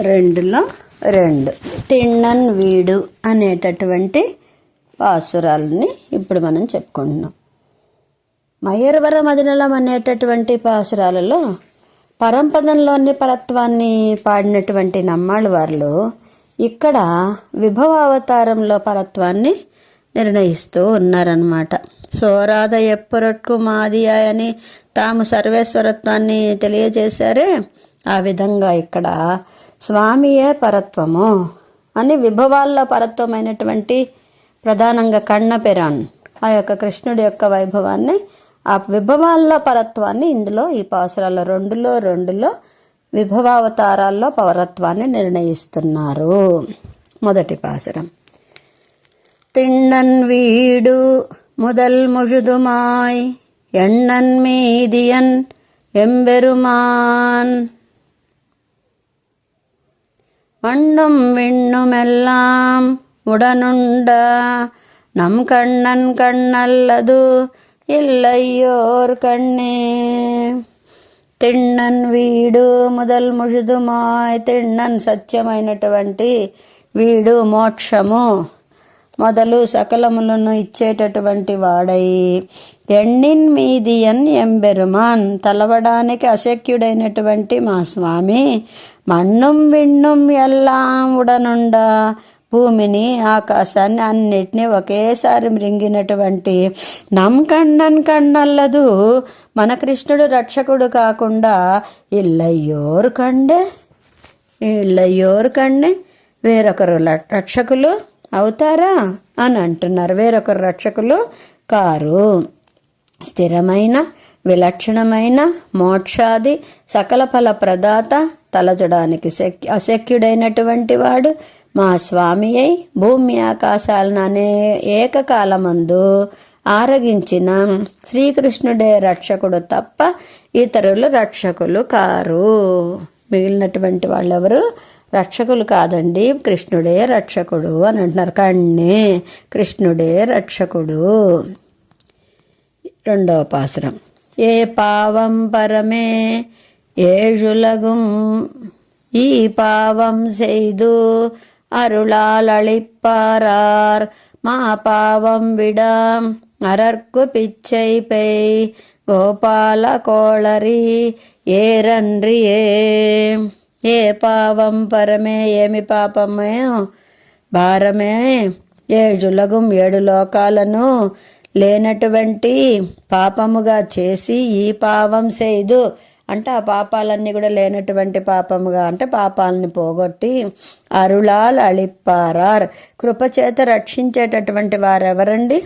రెండులో రెండు. తిన్నన్ వీడు అనేటటువంటి పాసురాలని ఇప్పుడు మనం చెప్పుకుంటున్నాం. మయూరవర మదినలం అనేటటువంటి పాసురాలలో పరంపదంలోని పరత్వాన్ని పాడినటువంటి నమ్మాళ్ళ వారు ఇక్కడ విభవ అవతారంలో పరత్వాన్ని నిర్ణయిస్తూ ఉన్నారనమాట సోరాధ ఎప్పరొట్కు మాది అని తాము సర్వేశ్వరత్వాన్ని తెలియజేశారే ఆ విధంగా ఇక్కడ స్వామియే పరత్వము అని విభవాల్లో పరత్వమైనటువంటి ప్రధానంగా కన్నపెరాన్ ఆ యొక్క కృష్ణుడి యొక్క వైభవాన్ని ఆ విభవాల్లో పరత్వాన్ని ఇందులో ఈ పాసురాల రెండులో రెండులో విభవావతారాల్లో పవరత్వాన్ని నిర్ణయిస్తున్నారు మొదటి పాసురం திண்ணன் வீடு முதல் முழுதுமாய் எண்ணன் மீதியன் எம்பெருமான் மண்ணும் விண்ணுமெல்லாம் உடனுண்ட நம் கண்ணன் கண்ணல்லது இல்லையோர் கண்ணே తిన్నన్ వీడు మొదల్ ముషుదుమాయ్ తిన్నన్ సత్యమైనటువంటి వీడు మోక్షము మొదలు సకలములను ఇచ్చేటటువంటి వాడై ఎన్నిన్ మీదియన్ ఎంబెరుమాన్ తలవడానికి అశక్యుడైనటువంటి మా స్వామి మన్నం విన్నం ఎల్లాం ఉడనుండ. భూమిని ఆకాశాన్ని అన్నిటినీ ఒకేసారి మృంగినటువంటి నమ్ కండన్ కండల్లదు మన కృష్ణుడు రక్షకుడు కాకుండా ఇల్లయ్యోరు కండే ఇల్లయ్యోరు కండే వేరొకరు రక్షకులు అవుతారా అని అంటున్నారు. వేరొకరు రక్షకులు కారు. స్థిరమైన విలక్షణమైన మోక్షాది సకల ఫల ప్రదాత తలచడానికి శక్య అశక్యుడైనటువంటి వాడు మా స్వామి అయి భూమి ఆకాశాలను అనే ఏకకాలమందు ఆరగించిన. శ్రీకృష్ణుడే రక్షకుడు తప్ప ఇతరులు రక్షకులు కారు. మిగిలినటువంటి వాళ్ళెవరు? రక్షకులు కాదండి. కృష్ణుడే రక్షకుడు అని అంటున్నారు. కన్నే కృష్ణుడే రక్షకుడు. రెండవ పాసురం. ఏ పావం పరమే ఏజులగుం ఈ పావం செய்து அருளாலளிப்பாரார் மா பாவம் விடாம் அரற்கு பிச்சை பெய் గోపాల కోళరి ఏరన్రియే ఏ పావం పరమే ఏమి పాపమే భారమే ఏడులగుం ఏడు లోకాలను లేనటువంటి పాపముగా చేసి ఈ పావం చేయదు అంటే ఆ పాపాలన్నీ కూడా లేనటువంటి పాపముగా అంటే పాపాలని పోగొట్టి అరుళాల్ అళిప్పారార్ కృపచేత రక్షించేటటువంటి వారెవరండి?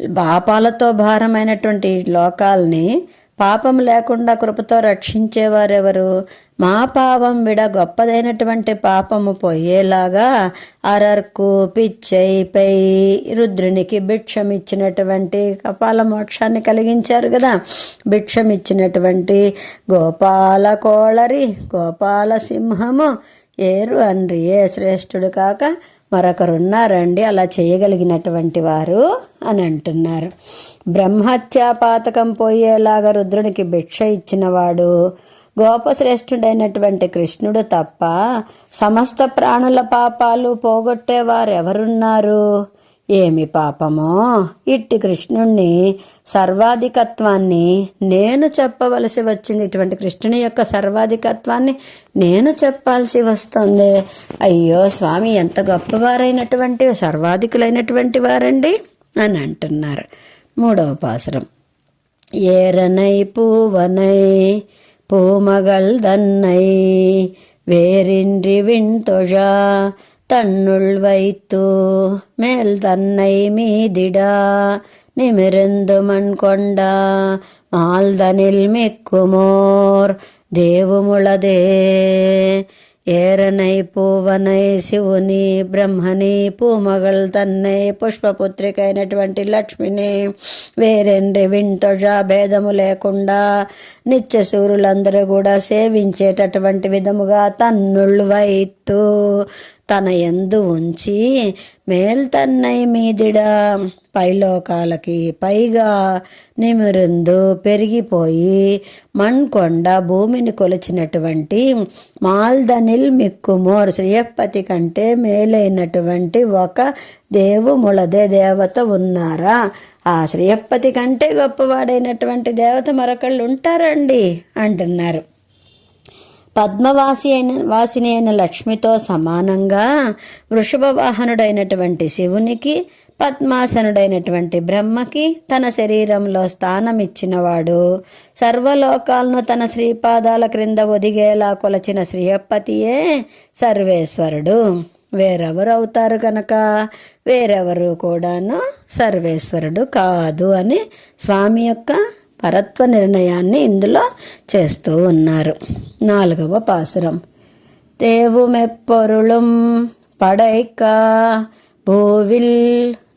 పాపాలతో భారమైనటువంటి లోకాల్ని పాపం లేకుండా కృపతో రక్షించేవారెవరు? మా పాపం విడ గొప్పదైనటువంటి పాపము పోయేలాగా అరర్కు పిచ్చై పై రుద్రునికి భిక్షం ఇచ్చినటువంటి కపాల మోక్షాన్ని కలిగించారు కదా. భిక్షం ఇచ్చినటువంటి గోపాల కోళరి గోపాల సింహము ఏరు అన్రి ఏ శ్రేష్ఠుడు కాక మరొకరున్నారండి. అలా చేయగలిగినటువంటి వారు అని అంటున్నారు. బ్రహ్మత్యాపాతకం పోయేలాగా రుద్రునికి భిక్ష ఇచ్చినవాడు గోపశ్రేష్ఠుడైనటువంటి కృష్ణుడు తప్ప సమస్త ప్రాణుల పాపాలు పోగొట్టేవారెవరున్నారు? ఏమి పాపమో? ఇట్టి కృష్ణుణ్ణి సర్వాధికత్వాన్ని నేను చెప్పవలసి వచ్చింది. ఇటువంటి కృష్ణుని యొక్క సర్వాధికత్వాన్ని నేను చెప్పాల్సి వస్తుంది. అయ్యో స్వామి ఎంత గొప్పవారైనటువంటి సర్వాధికులైనటువంటి వారండి అని అంటున్నారు మూడవ పాసరం. ఏరనై పూవనై பூமகள் தன்னை வேறின்றி விண்தொழா தன்னுள் வைத்து மேல் தன்னை மீதிடா நிமிருந்து மண் கொண்டா மால்தனில் மிக்குமோர் தேவுமுளதே. ఏరనై పూవనై శివుని బ్రహ్మని పూమగల్ తన్నై పుష్పపుత్రికైనటువంటి లక్ష్మిని. వేరెండ్రి వింతొజ భేదము లేకుండా నిత్య సూర్యులందరూ కూడా సేవించేటటువంటి విధముగా తన్నుళ్ళు వైత్తు తన ఎందు ఉంచి మేల్తన్నై మీదిడ. పైలోకాలకి పైగా నిమిరుందు పెరిగిపోయి మణ్కొండ భూమిని కొలిచినటువంటి మాల్దనిల్ మిక్కుమోర్ శ్రీయపతి కంటే మేలైనటువంటి ఒక దేవుములదే దేవత ఉన్నారా? ఆ శ్రీయపతి కంటే గొప్పవాడైనటువంటి దేవత మరొకళ్ళు ఉంటారండి అంటున్నారు. పద్మవాసి అయిన వాసిని అయిన లక్ష్మితో సమానంగా వృషభ వాహనుడైనటువంటి శివునికి పద్మాసనుడైనటువంటి బ్రహ్మకి తన శరీరంలో స్థానం ఇచ్చినవాడు సర్వలోకాలను తన శ్రీపాదాల క్రింద ఒదిగేలా కొలచిన శ్రీయప్పతియే సర్వేశ్వరుడు. వేరెవరు అవుతారు కనుక వేరెవరు కూడాను సర్వేశ్వరుడు కాదు అని స్వామి యొక్క పరత్వ నిర్ణయాన్ని ఇందులో చేస్తూ ఉన్నారు నాలుగవ పాసురం தேவுமெப்பொருளும் படைக்க பூவில்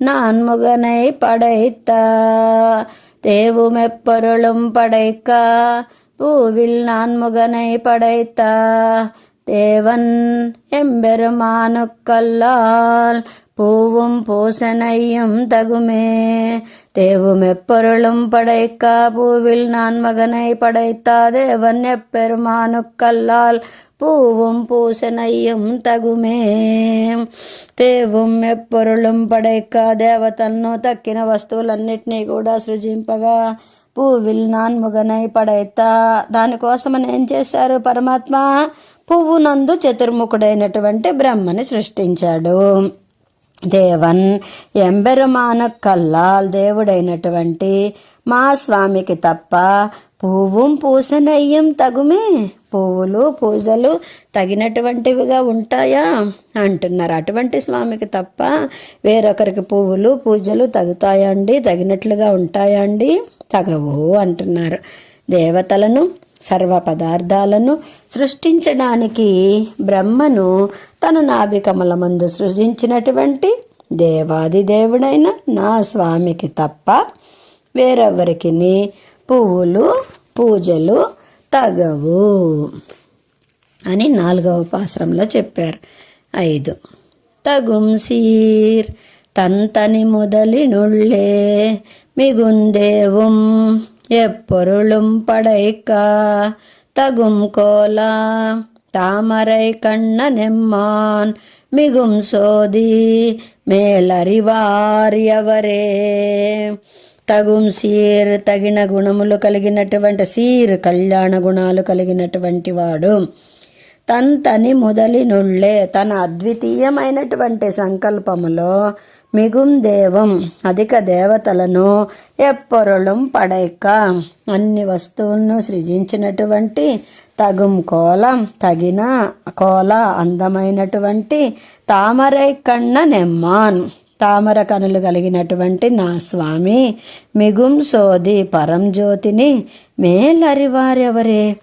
நான்முகனை படைத்த தேவுமெப்பொருளும் படைக்க பூவில் நான்முகனை படைத்த தேவன் எம்பெருமானுக்கல்லால் பூவும் பூசனையும் தகுமே தேவும் எப்பொருளும் படைக்க பூவில் நான் மகனை படைத்தா தேவன் எப்பெருமானுக்கல்லால் பூவும் பூசனையும் తగుమే తేవం ఎప్పొరుళం పడైక దేవతలను తక్కిన వస్తువులన్నిటినీ కూడా సృజింపగా పువ్విల్ నాన్ముగనై పడైతా దానికోసమని ఏం చేశారు పరమాత్మ పువ్వు నందు చతుర్ముఖుడైనటువంటి బ్రహ్మని సృష్టించాడు. దేవన్ ఎంబెరమాన కల్లాల్ దేవుడైనటువంటి మా స్వామికి తప్ప పువ్వుం పూసనయ్యం తగుమే పువ్వులు పూజలు తగినటువంటివిగా ఉంటాయా? అంటున్నారు. అటువంటి స్వామికి తప్ప వేరొకరికి పువ్వులు పూజలు తగుతాయండి తగినట్లుగా ఉంటాయండి? తగవు అంటున్నారు. దేవతలను సర్వ పదార్థాలను సృష్టించడానికి బ్రహ్మను తన నాభికమల మందు సృజించినటువంటి దేవాది దేవుడైన నా స్వామికి తప్ప వేరెవరికి పువ్వులు పూజలు తగవు అని నాలుగవ పాశ్రంలో చెప్పారు. ఐదు. తగుంసీర్ తంతని ముదలి నుళ్ళే మిగుందేవుం எப்பொருளும் படைக்கா தகும் கோலா தாமரை கண்ணனெம்மான் மிகும் சோதி మేలరివార్యవరే తగుం సీర్ తగిన గుణములు కలిగినటువంటి సీర్ కళ్యాణ గుణాలు కలిగినటువంటి వాడు తంతని మొదలి నుళ్ళే తన అద్వితీయమైనటువంటి సంకల్పములో మిగుం దేవం అధిక దేవతలను ఎప్పొరళం పడైక. అన్ని వస్తువులను సృజించినటువంటి తగుం కోల తగిన కోల అందమైనటువంటి తామరై కన్న నెమ్మాన్. తామర కనులు కలిగినటువంటి నా స్వామి మిగుం సోది పరంజ్యోతిని మేలరివారెవరే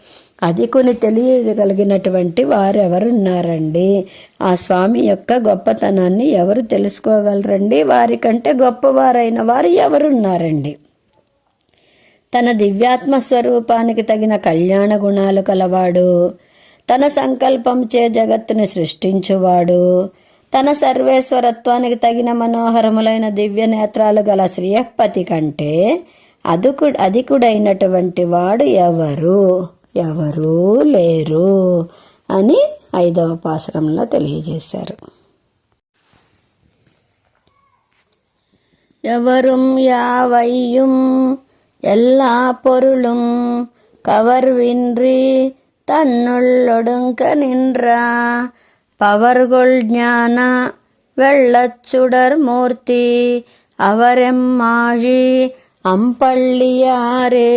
అది కొని తెలియగలిగినటువంటి వారెవరున్నారండి ఆ స్వామి యొక్క గొప్పతనాన్ని ఎవరు తెలుసుకోగలరండి? వారికంటే గొప్పవారైన వారు ఎవరున్నారండి? తన దివ్యాత్మ స్వరూపానికి తగిన కళ్యాణ గుణాలు కలవాడు తన సంకల్పంచే జగత్తుని సృష్టించువాడు తన సర్వేశ్వరత్వానికి తగిన మనోహరములైన దివ్య నేత్రాలు గల శ్రీయపతి కంటే అదుకు అధికుడైనటువంటి వాడు ఎవరు? ఎవరూ లేరు అని ఐదవ పాసరంలో తెలియజేశారు எவரும் யாவையும் எல்லா பொருளும் கவர்வின்றி தன்னுள்ளொடுங்க நின்றா பவர்கொள் ஞான வெள்ளச்சுடர் மூர்த்தி அவரெம்மாழி அம்பள்ளியாரே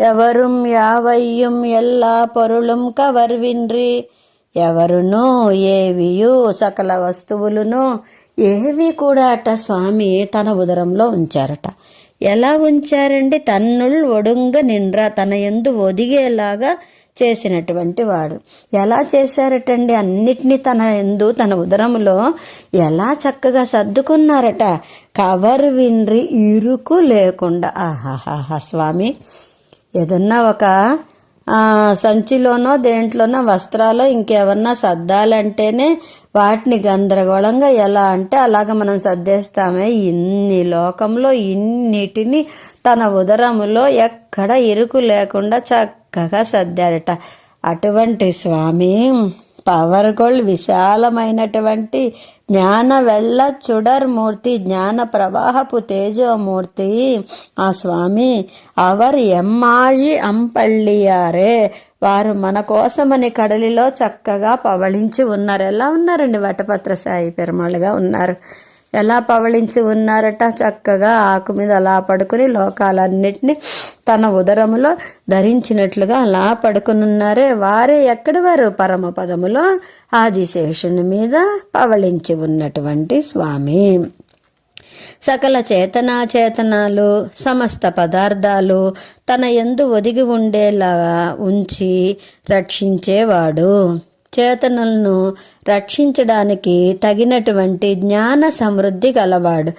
ఎవరుం యావయ్యం ఎల్లా పొరుళం కవర్విండ్రి ఎవరును ఏవియు సకల వస్తువులను ఏవి కూడా అట స్వామి తన ఉదరంలో ఉంచారట ఎలా ఉంచారండి? తన్నుల్ ఒడుంగ నిండ్రా తన ఎందు ఒదిగేలాగా చేసినటువంటి వాడు. ఎలా చేశారటండి? అన్నిటినీ తన ఎందు తన ఉదరములో ఎలా చక్కగా సర్దుకున్నారట? కవర్ విండ్రి ఇరుకు లేకుండా. ఆహాహాహా స్వామి. ఏదన్నా ఒక సంచిలోనో దేంట్లోనో వస్త్రాలు ఇంకేమన్నా సర్దాలంటేనే వాటిని గందరగోళంగా ఎలా అంటే అలాగ మనం సర్దేస్తామే. ఇన్ని లోకంలో ఇన్నిటిని తన ఉదరములో ఎక్కడ ఇరుకు లేకుండా చక్కగా సర్దాడట అటువంటి స్వామి. పవర్ గోల్డ్ విశాలమైనటువంటి జ్ఞాన వెళ్ళ చుడర్మూర్తి జ్ఞాన ప్రవాహపు తేజోమూర్తి. ఆ స్వామి అవర్ ఎమ్మాజి అంపళ్ళియారే. వారు మన కోసమని కడలిలో చక్కగా పవళించి ఉన్నారు. ఎలా ఉన్నారండి వటపత్ర సాయి పెరుమాళ్ళుగా ఉన్నారు? ఎలా పవళించి ఉన్నారట చక్కగా ఆకు మీద అలా పడుకుని లోకాలన్నిటినీ తన ఉదరములో ధరించినట్లుగా అలా పడుకునున్నారే. వారే ఎక్కడి వారు? పరమ పదములో ఆదిశేషుని మీద పవళించి ఉన్నటువంటి స్వామి. సకల చేతనాచేతనాలు సమస్త పదార్థాలు తన ఎందు ఒదిగి ఉండేలా ఉంచి రక్షించేవాడు. చేతనలను రక్షించడానికి తగినటువంటి జ్ఞాన సమృద్ధి గలవాడు.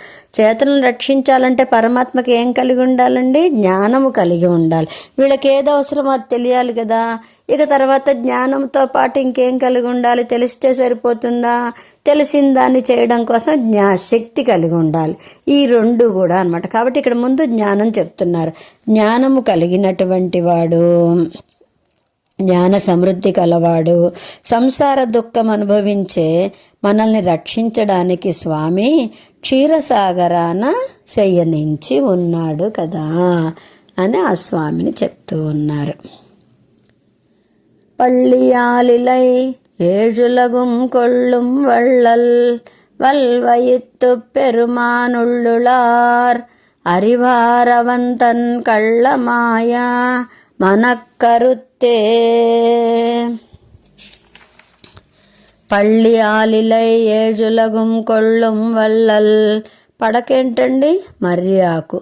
చేతనను రక్షించాలంటే పరమాత్మకి ఏం కలిగి ఉండాలండి? జ్ఞానము కలిగి ఉండాలి. వీళ్ళకి ఏది అవసరమో అది తెలియాలి కదా. ఇక తర్వాత జ్ఞానంతో పాటు ఇంకేం కలిగి ఉండాలి? తెలిస్తే సరిపోతుందా? తెలిసిన దాన్ని చేయడం కోసం జ్ఞా శక్తి కలిగి ఉండాలి. ఈ రెండు కూడా అన్నమాట. కాబట్టి ఇక్కడ ముందు జ్ఞానం చెప్తున్నారు. జ్ఞానము కలిగినటువంటి వాడు. జ్ఞాన సమృద్ధి కలవాడు సంసార దుఃఖం అనుభవించే మనల్ని రక్షించడానికి స్వామి క్షీరసాగరాన శయనించి ఉన్నాడు కదా అని ఆ స్వామిని చెప్తూ ఉన్నారు பள்ளியாலிலை ஏழுலகும் கொள்ளும் வள்ளல் வல்வயித்து பெருமானுள்ளுளார் அறிவாரவந்தன் கள்ளமாயா மனக்கருத்தே పళ్ళి ఆలిలై ఏజులగుం కొళ్ళుం వల్లల్ పడకేంటండి మర్రి ఆకు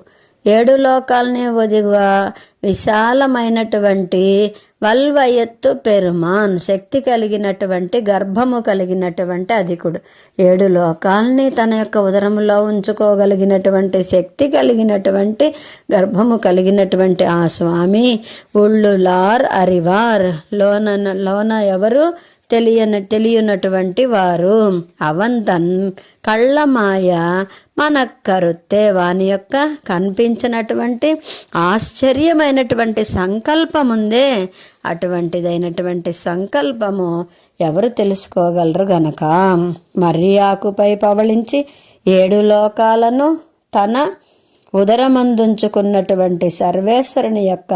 ఏడు లోకాలని ఒదిగా విశాలమైనటువంటి వల్వ ఎత్తు పెరుమాన్ శక్తి కలిగినటువంటి గర్భము కలిగినటువంటి అధికుడు. ఏడు లోకాలని తన యొక్క ఉదరములో ఉంచుకోగలిగినటువంటి శక్తి కలిగినటువంటి గర్భము కలిగినటువంటి ఆ స్వామి ఉళ్ళులార్ అరివార్ లోన లోన ఎవరు? తెలియన తెలియనటువంటి వారు అవంతన్ కళ్ళమాయ మన కరుత్తే వాని యొక్క కనిపించినటువంటి ఆశ్చర్యమైనటువంటి సంకల్పం ఉందే అటువంటిదైనటువంటి సంకల్పము ఎవరు తెలుసుకోగలరు గనక. మర్యాకుపై ఆకుపై పవళించి ఏడు లోకాలను తన ఉదరమందుంచుకున్నటువంటి సర్వేశ్వరుని యొక్క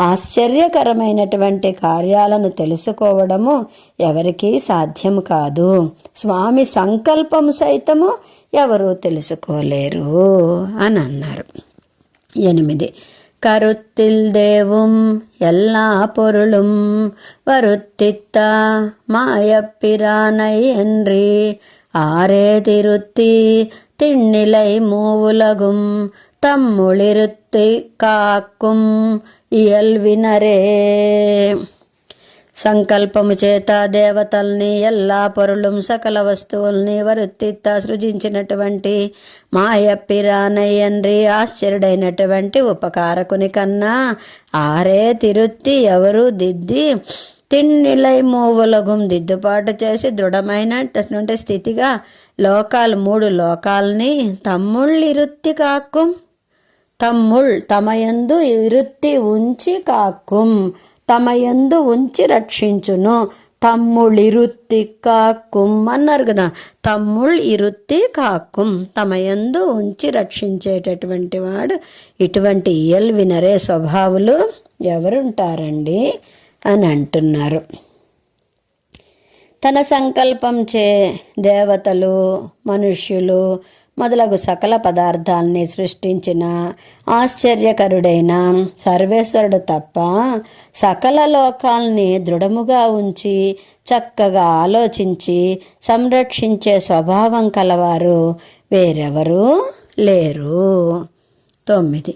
ఆశ్చర్యకరమైనటువంటి కార్యాలను తెలుసుకోవడము ఎవరికీ సాధ్యము కాదు స్వామి సంకల్పం సైతము ఎవరూ తెలుసుకోలేరు అని అన్నారు ఎనిమిది கருத்தில் தேவும் எல்லா பொருளும் வருத்தித்த மாயப்பிரானை என்று ஆரே திருத்தி திண்ணிலை மூவுலகும் தம்முளிருத்தி காக்கும் இயல்வினரே సంకల్పము చేత దేవతల్ని ఎల్లా పరులం సకల వస్తువుల్ని వరుత్తిత్త సృజించినటువంటి మాయప్పిరానయ్యండ్రి ఆశ్చర్యుడైనటువంటి ఉపకారకుని కన్నా ఆరే తిరుత్తి ఎవరు దిద్ది తిన్నిలై మూవులగుం దిద్దుబాటు చేసి దృఢమైనటువంటి స్థితిగా లోకాలు మూడు లోకాల్ని తమ్ముళ్ళిరుత్తి కాక్కుం. తమ్ముళ్ తమయందు ఇరుత్తి ఉంచి కాక్కుం. తమయందు ఉంచి రక్షించును. తమ్ముళిరుత్తి కాక్కుం అన్నారు కదా. తమ్ముళ్ళు ఇరుత్తి కాక్కుం. తమయందు ఉంచి రక్షించేటటువంటి వాడు ఇటువంటి ఇయల్ వినరే స్వభావులు ఎవరుంటారండి? అని అంటున్నారు. తన సంకల్పం చే దేవతలు మనుష్యులు మొదలగు సకల పదార్థాల్ని సృష్టించిన ఆశ్చర్యకరుడైన సర్వేశ్వరుడు తప్ప సకల లోకాల్ని దృఢముగా ఉంచి చక్కగా ఆలోచించి సంరక్షించే స్వభావం కలవారు వేరెవరు లేరు. తొమ్మిది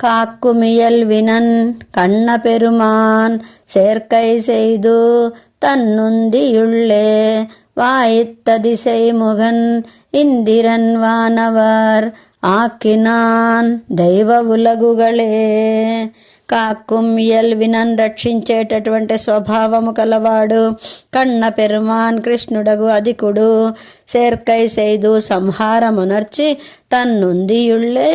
காக்குமியல் வினன் கண்ண பெருமான் சேர்க்கை செய்து தன்னுந்தியுள்ளே வாய்த்த திசை முகன் இந்திரன் வானவர் ஆக்கினான் தெய்வ உலகுகளே కాక్కుం ఎల్వినన్ రక్షించేటటువంటి స్వభావము కలవాడు కన్న పెరుమాన్ కృష్ణుడగు అధికుడు సేర్కై సేదు సంహారమునర్చి తన్నుందియుళ్ళే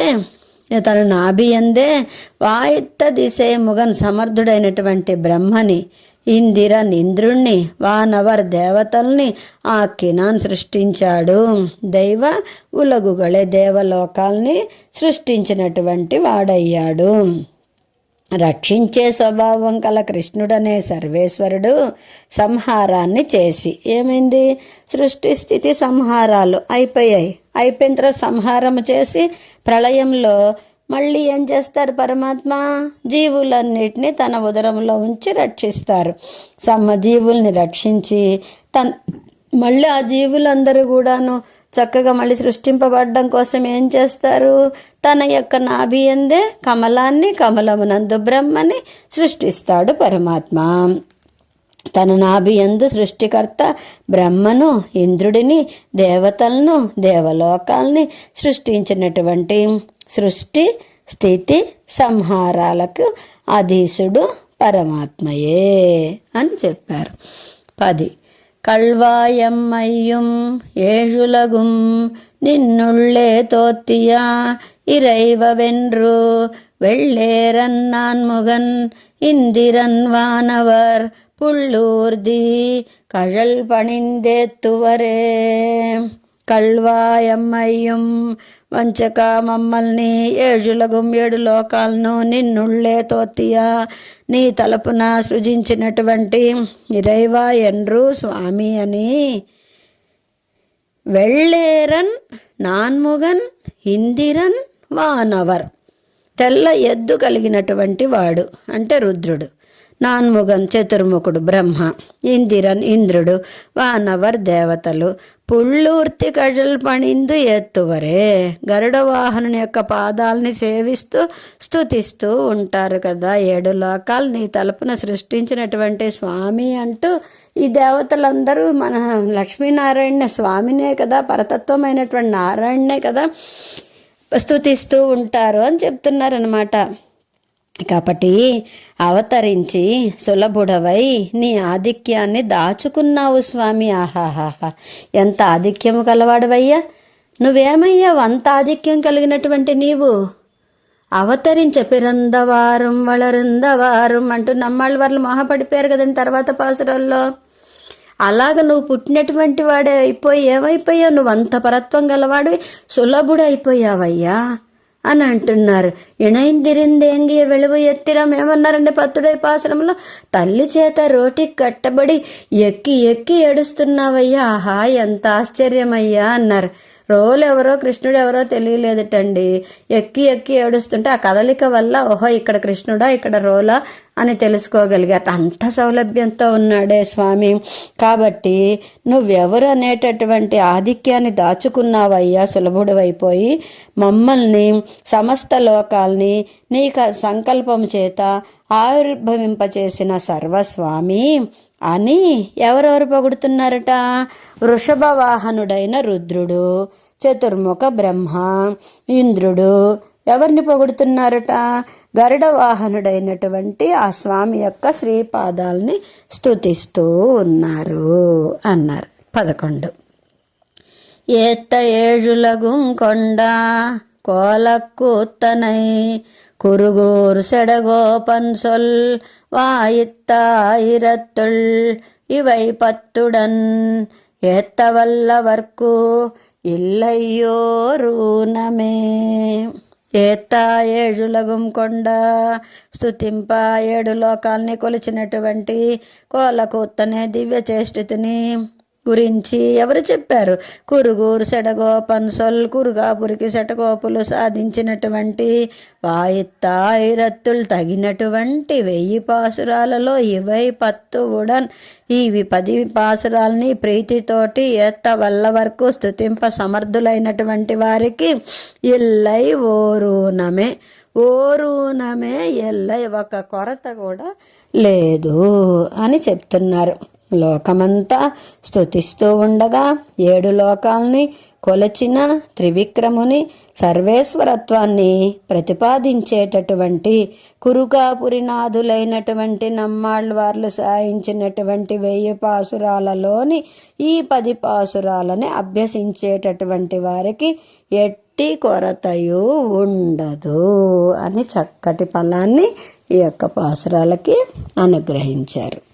తను నాభియందే వాయిత్త దిశే ముగన్ సమర్థుడైనటువంటి బ్రహ్మని ఇందిర నింద్రుణ్ణి వానవర్ దేవతల్ని ఆ కినాన్ సృష్టించాడు. దైవ ఉలగుగళే దేవలోకాల్ని సృష్టించినటువంటి వాడయ్యాడు. రక్షించే స్వభావం కల కృష్ణుడనే సర్వేశ్వరుడు సంహారాన్ని చేసి. ఏమైంది? సృష్టి స్థితి సంహారాలు అయిపోయాయి. అయిపోయిన తర్వాత సంహారం చేసి ప్రళయంలో మళ్ళీ ఏం చేస్తారు పరమాత్మ? జీవులన్నిటినీ తన ఉదరంలో ఉంచి రక్షిస్తారు. సమ జీవుల్ని రక్షించి తన మళ్ళీ ఆ జీవులందరూ కూడాను చక్కగా మళ్ళీ సృష్టింపబడడం కోసం ఏం చేస్తారు? తన యొక్క నాభి ఎందే కమలాన్ని కమలమునందు బ్రహ్మని సృష్టిస్తాడు పరమాత్మ. తన నాభియందు సృష్టికర్త బ్రహ్మను ఇంద్రుడిని దేవతలను దేవలోకాల్ని సృష్టించినటువంటి సృష్టి స్థితి సంహారాలకు అధీసుడు పరమాత్మయే అని చెప్పారు. పది. கல்வாயம்மையும் ஏழுலகும் நின்னுள்ளே தோத்தியா இறைவவென்று வெள்ளேரன் நான் முகன் இந்திரன் வானவர் புள்ளூர்தி கழல் பணிந்தேத்துவரே. కళ్వాయమ్మయ్యం. వంచక మమ్మల్ని ఏజులగుం ఏడు లోకాలను నిన్నుళ్ళే తోతియా. నీ తలపున సృజించినటువంటి ఇరైవా ఎన్రు స్వామి అని. వెళ్ళేరన్ నాన్ముగన్ ఇందిరన్ వానవర్. తెల్ల ఎద్దు కలిగినటువంటి వాడు అంటే రుద్రుడు. నాన్ముగన్ చతుర్ముఖుడు బ్రహ్మ ఇందిరన్ ఇంద్రుడు వానవర్ దేవతలు పుళ్ళూర్తి కజల్ పణిందు ఎత్తువరే. గరుడ వాహనుని యొక్క పాదాలని సేవిస్తూ స్తుతిస్తూ ఉంటారు కదా. ఏడు లోకాలు నీ తలుపున సృష్టించినటువంటి స్వామి అంటూ ఈ దేవతలందరూ మన లక్ష్మీనారాయణ స్వామినే కదా పరతత్వమైనటువంటి నారాయణనే కదా స్తుతిస్తూ ఉంటారు అని చెప్తున్నారనమాట కాబట్టి అవతరించి సులభుడవై నీ ఆధిక్యాన్ని దాచుకున్నావు స్వామి. ఆహాహాహా. ఎంత ఆధిక్యము కలవాడవయ్యా నువ్వేమయ్యావు అంత ఆధిక్యం కలిగినటువంటి నీవు? అవతరించ పిరందవారం వళరుందవారం అంటూ నమ్మాళ్ళ వాళ్ళు మొహపడిపోయారు కదండి తర్వాత పాసురాల్లో. అలాగ నువ్వు పుట్టినటువంటి వాడే అయిపోయి ఏమైపోయావు? నువ్వు అంత పరత్వం గలవాడు సులభుడు అయిపోయావయ్యా అని అంటున్నారు. ఇణైందిరిందేంగియ వెలువు ఎత్తిరం ఏమన్నారండి పత్తుడై పాసరంలో తల్లి చేత రోటికి కట్టబడి ఎక్కి ఎక్కి ఏడుస్తున్నావయ్యా. ఆహా ఎంత ఆశ్చర్యమయ్యా అన్నారు. రోలు ఎవరో కృష్ణుడు ఎవరో తెలియలేదటండి. ఎక్కి ఎక్కి ఏడుస్తుంటే ఆ కదలిక వల్ల ఓహో ఇక్కడ కృష్ణుడా ఇక్కడ రోలా అని తెలుసుకోగలిగాట అంత సౌలభ్యంతో ఉన్నాడే స్వామి. కాబట్టి నువ్వెవరు అనేటటువంటి ఆధిక్యాన్ని దాచుకున్నావయ్యా సులభుడవైపోయి. మమ్మల్ని సమస్త లోకాల్ని నీ సంకల్పం చేత ఆవిర్భవింపచేసిన సర్వస్వామి. అని ఎవరెవరు పొగుడుతున్నారట? వృషభ వాహనుడైన రుద్రుడు చతుర్ముఖ బ్రహ్మ ఇంద్రుడు. ఎవరిని పొగుడుతున్నారట? గరుడ వాహనుడైనటువంటి ఆ స్వామి యొక్క శ్రీపాదాలని స్థుతిస్తూ ఉన్నారు అన్నారు. పదకొండు. ఏత్త ఏజులగుం కొండ కోలక్కుతనై குருகூர் செடகோபன் சொல் வாயித்தாயிரத்துள் இவை பத்துடன் ஏத்தவல்லவர்க்கு இல்லையோரூனமே ఏత్తా ఏజులగుం కొండ స్థుతింప ఏడు లోకాల్ని కొలిచినటువంటి కోలకూత్తనే దివ్య చేష్టితిని గురించి ఎవరు చెప్పారు? కురుగురు సెడగోపన్సొల్ కురుగాపురికి సెటగోపులు సాధించినటువంటి వాయిత్తాయిరత్తులు తగినటువంటి వెయ్యి పాసురాలలో ఇవై పత్తు ఉడన్. ఇవి పది పాసురాల్ని ప్రీతితోటి ఎత్త వల్ల వరకు స్థుతింప సమర్థులైనటువంటి వారికి ఇల్లై ఓరూనమే. ఓరూనమే ఎల్లై ఒక కొరత కూడా లేదు అని చెప్తున్నారు. లోకమంతా స్థుతిస్తూ ఉండగా ఏడు లోకాల్ని కొలచిన త్రివిక్రముని సర్వేశ్వరత్వాన్ని ప్రతిపాదించేటటువంటి కురుకాపురినాథులైనటువంటి నమ్మాళ్ళవార్లు సాయించినటువంటి వెయ్యి పాసురాలలోని ఈ పది పాసురాలని అభ్యసించేటటువంటి వారికి ఎట్టి కొరతయు ఉండదు అని చక్కటి ఫలాన్ని ఈ యొక్క పాసురాలకి అనుగ్రహించారు.